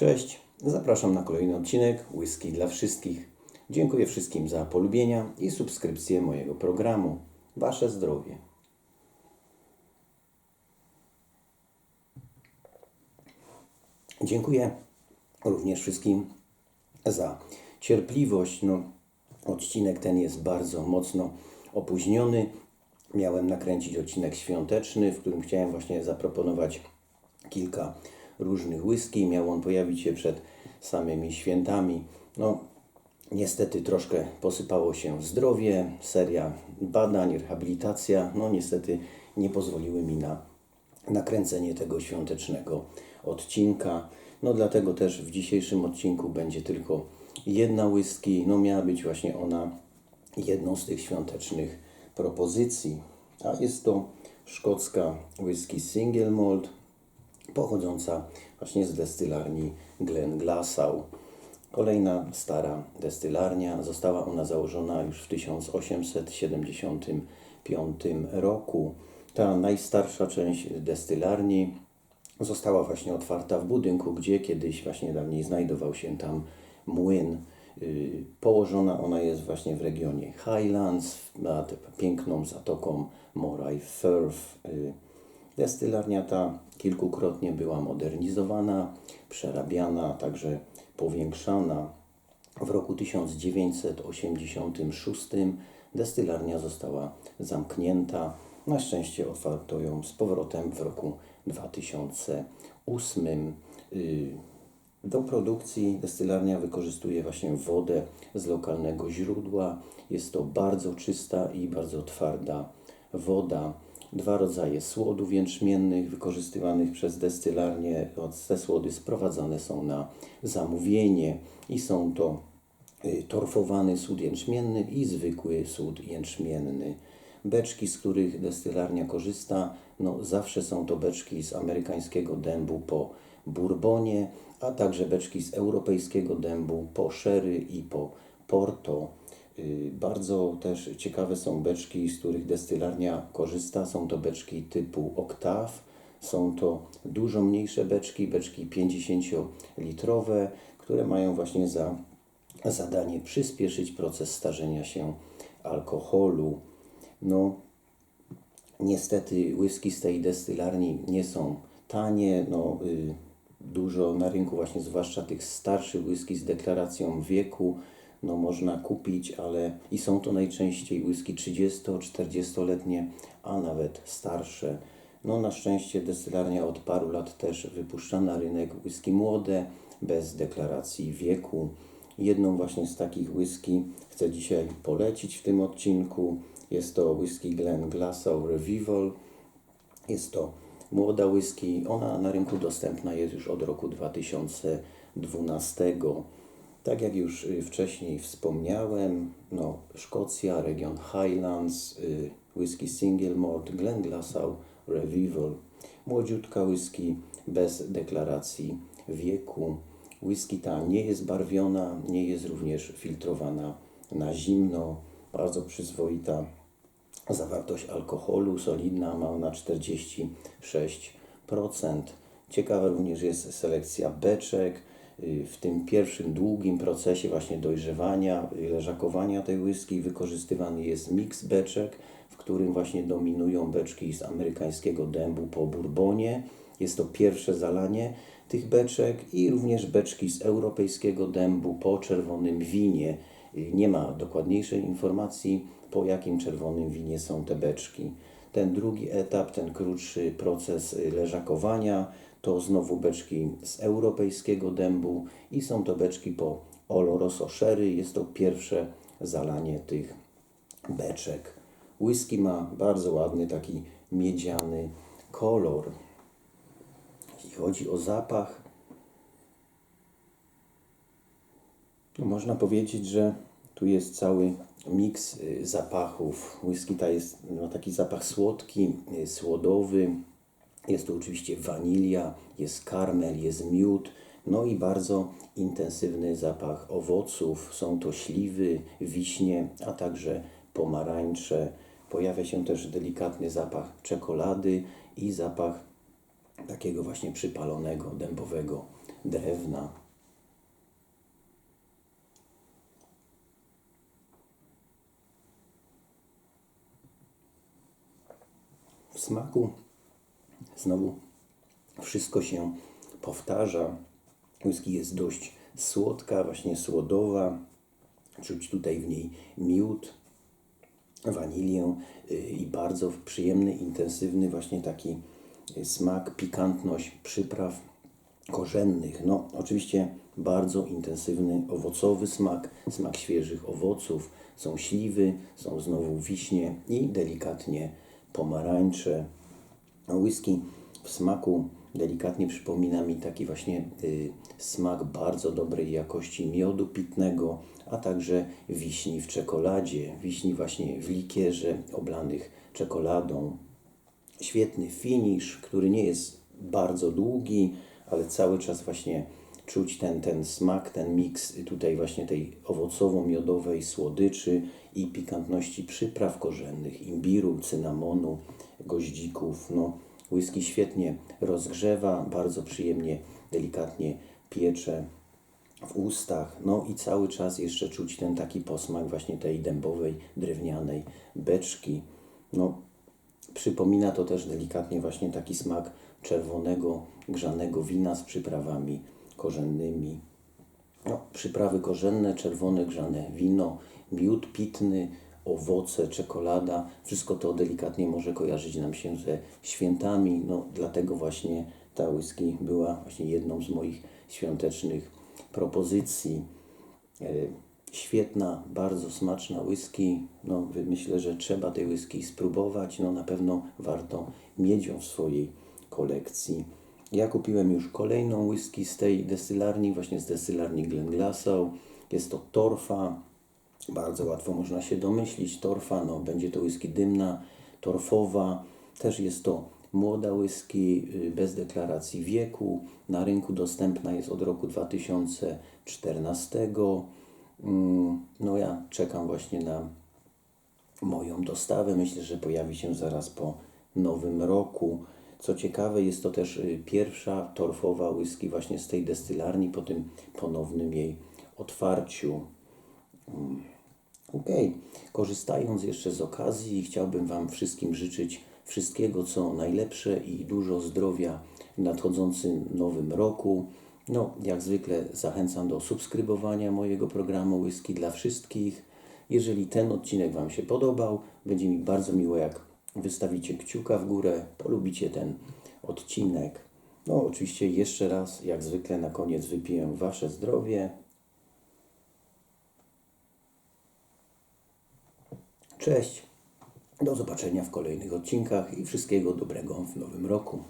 Cześć, zapraszam na kolejny odcinek Whisky dla wszystkich. Dziękuję wszystkim za polubienia i subskrypcję mojego programu. Wasze zdrowie. Dziękuję również wszystkim za cierpliwość. No, odcinek ten jest bardzo mocno opóźniony. Miałem nakręcić odcinek świąteczny, w którym chciałem właśnie zaproponować kilka różnych whisky. Miał on pojawić się przed samymi świętami. No, niestety troszkę posypało się zdrowie, seria badań, rehabilitacja. No, niestety nie pozwoliły mi na nakręcenie tego świątecznego odcinka. No, dlatego też w dzisiejszym odcinku będzie tylko jedna whisky. No, miała być właśnie ona jedną z tych świątecznych propozycji. A jest to szkocka whisky single malt pochodząca właśnie z destylarni Glenglassaugh. Kolejna stara destylarnia. Została ona założona już w 1875 roku. Ta najstarsza część destylarni została właśnie otwarta w budynku, gdzie kiedyś właśnie dawniej znajdował się tam młyn. Y, Położona ona jest właśnie w regionie Highlands, nad piękną zatoką Moray Firth. Destylarnia ta kilkukrotnie była modernizowana, przerabiana, także powiększana. W roku 1986 destylarnia została zamknięta. Na szczęście otwarto ją z powrotem w roku 2008. Y, Do produkcji destylarnia wykorzystuje właśnie wodę z lokalnego źródła. Jest to bardzo czysta i bardzo twarda woda. Dwa rodzaje słodów jęczmiennych wykorzystywanych przez destylarnię. Te słody sprowadzane są na zamówienie i są to y, torfowany sód jęczmienny i zwykły sód jęczmienny. Beczki, z których destylarnia korzysta, no zawsze są to beczki z amerykańskiego dębu po bourbonie, a także beczki z europejskiego dębu po sherry i po porto. Y, Bardzo też ciekawe są beczki, z których destylarnia korzysta. Są to beczki typu Octave. Są to dużo mniejsze beczki, beczki 50-litrowe, które mają właśnie za zadanie przyspieszyć proces starzenia się alkoholu. No, niestety whisky z tej destylarni nie są tanie. No, y, dużo na rynku właśnie, zwłaszcza tych starszych whisky z deklaracją wieku, no można kupić, ale i są to najczęściej whisky 30-40-letnie, a nawet starsze. No na szczęście destylarnia od paru lat też wypuszcza na rynek whisky młode, bez deklaracji wieku. Jedną właśnie z takich whisky chcę dzisiaj polecić w tym odcinku. Jest to whisky Glenglassaugh Revival. Jest to młoda whisky. Ona na rynku dostępna jest już od roku 2012. Tak jak już y, wcześniej wspomniałem, no, Szkocja, region Highlands, y, whisky single malt, Glenglassaugh Revival. Młodziutka whisky bez deklaracji wieku. Whisky ta nie jest barwiona, nie jest również filtrowana na zimno. Bardzo przyzwoita zawartość alkoholu, solidna, ma ona 46%. Ciekawa również jest selekcja beczek. Y, W tym pierwszym długim procesie właśnie dojrzewania, y, leżakowania tej whisky wykorzystywany jest miks beczek, w którym właśnie dominują beczki z amerykańskiego dębu po bourbonie. Jest to pierwsze zalanie tych beczek i również beczki z europejskiego dębu po czerwonym winie. Y, Nie ma dokładniejszej informacji, po jakim czerwonym winie są te beczki. Ten drugi etap, ten krótszy proces leżakowania, to znowu beczki z europejskiego dębu i są to beczki po Oloroso Sherry. Jest to pierwsze zalanie tych beczek. Whisky ma bardzo ładny, taki miedziany kolor. Jeśli chodzi o zapach, można powiedzieć, że tu jest cały miks y, zapachów. Whisky ta jest, ma taki zapach słodki, y, słodowy. Jest tu oczywiście wanilia, jest karmel, jest miód, no i bardzo intensywny zapach owoców. Są to śliwy, wiśnie, a także pomarańcze. Pojawia się też delikatny zapach czekolady i zapach takiego właśnie przypalonego, dębowego drewna. W smaku znowu wszystko się powtarza. Whisky jest dość słodka, właśnie słodowa. Czuć tutaj w niej miód, wanilię y, i bardzo przyjemny, intensywny właśnie taki y, smak, pikantność przypraw korzennych. No, oczywiście bardzo intensywny, owocowy smak, smak świeżych owoców. Są śliwy, są znowu wiśnie i delikatnie pomarańcze. Whisky w smaku delikatnie przypomina mi taki właśnie y, smak bardzo dobrej jakości miodu pitnego, a także wiśni w czekoladzie, wiśni właśnie w likierze oblanych czekoladą. Świetny finish, który nie jest bardzo długi, ale cały czas właśnie czuć ten, ten smak, ten miks tutaj właśnie tej owocowo-miodowej słodyczy i pikantności przypraw korzennych, imbiru, cynamonu, goździków. No, whisky świetnie rozgrzewa, bardzo przyjemnie, delikatnie piecze w ustach. No i cały czas jeszcze czuć ten taki posmak właśnie tej dębowej, drewnianej beczki. No, Przypomina to też delikatnie właśnie taki smak czerwonego, grzanego wina z przyprawami korzennymi. No, przyprawy korzenne, czerwone, grzane wino, miód pitny, owoce, czekolada, wszystko to delikatnie może kojarzyć nam się ze świętami. No, dlatego właśnie ta whisky była właśnie jedną z moich świątecznych propozycji. E, Świetna, bardzo smaczna whisky. No, myślę, że trzeba tej whisky spróbować. No, na pewno warto mieć ją w swojej kolekcji. Ja kupiłem już kolejną whisky z tej destylarni, właśnie z destylarni Glenglassaugh. Jest to Torfa. Bardzo łatwo można się domyślić. Torfa, no, będzie to whisky dymna, torfowa. Też jest to młoda whisky y, bez deklaracji wieku. Na rynku dostępna jest od roku 2014. Mm, No ja czekam właśnie na moją dostawę. Myślę, że pojawi się zaraz po nowym roku. Co ciekawe, jest to też y, pierwsza torfowa whisky właśnie z tej destylarni po tym ponownym jej otwarciu. Okej, korzystając jeszcze z okazji, chciałbym Wam wszystkim życzyć wszystkiego, co najlepsze i dużo zdrowia w nadchodzącym nowym roku. No, jak zwykle zachęcam do subskrybowania mojego programu Whisky dla wszystkich. Jeżeli ten odcinek Wam się podobał, będzie mi bardzo miło, jak wystawicie kciuka w górę, polubicie ten odcinek. No, oczywiście jeszcze raz, jak zwykle na koniec wypiję Wasze zdrowie. Cześć. Do zobaczenia w kolejnych odcinkach i wszystkiego dobrego w nowym roku.